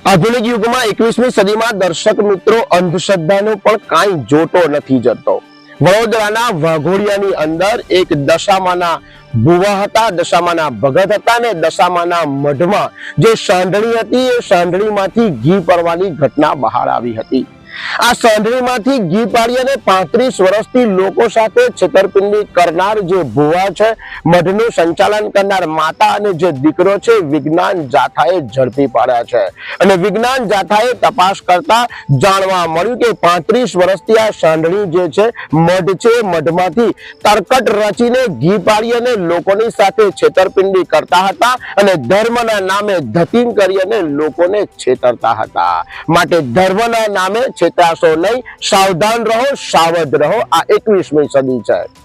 આધુનિક યુગમાં એકવીસમી સદીમાં દર્શક મિત્રો અંધશ્રદ્ધાનો પણ કાંઈ જોતો નથી જતો. વડોદરાના વાઘોડિયાની અંદર એક દશામાના ભુવા હતા, દશામાના ભગત હતા ને દશામાના મઢમાં જે સાંધણી હતી એ સાંધણીમાંથી ઘી પડવાની ઘટના બહાર આવી હતી. આ સાંઢણીમાંથી ઘી પાડી અને પાંત્રીસ વર્ષથી લોકો સાથે છેતરપિંડી કરનાર જે ભુવા છે, મઢનું સંચાલન કરનાર માતા અને જે દીકરો છે, વિજ્ઞાન જાથાએ ઝડપી પાડ્યા છે. અને વિજ્ઞાન જાથાએ તપાસ કરતા જાણવા મળ્યું કે પાંત્રીસ વર્ષથી આ સાંઢણી જે છે, મઢ છે, મઢમાંથી તરકટ રચીને ઘી પાડી અને લોકોની સાથે છેતરપિંડી કરતા હતા અને ધર્મના નામે ધતીંગ કરી અને લોકોને છેતરતા હતા. માટે ધર્મના નામે છેતરાશો નહીં. સાવધાન રહો સાવધ રહો. આ એકવીસમી સદી છે.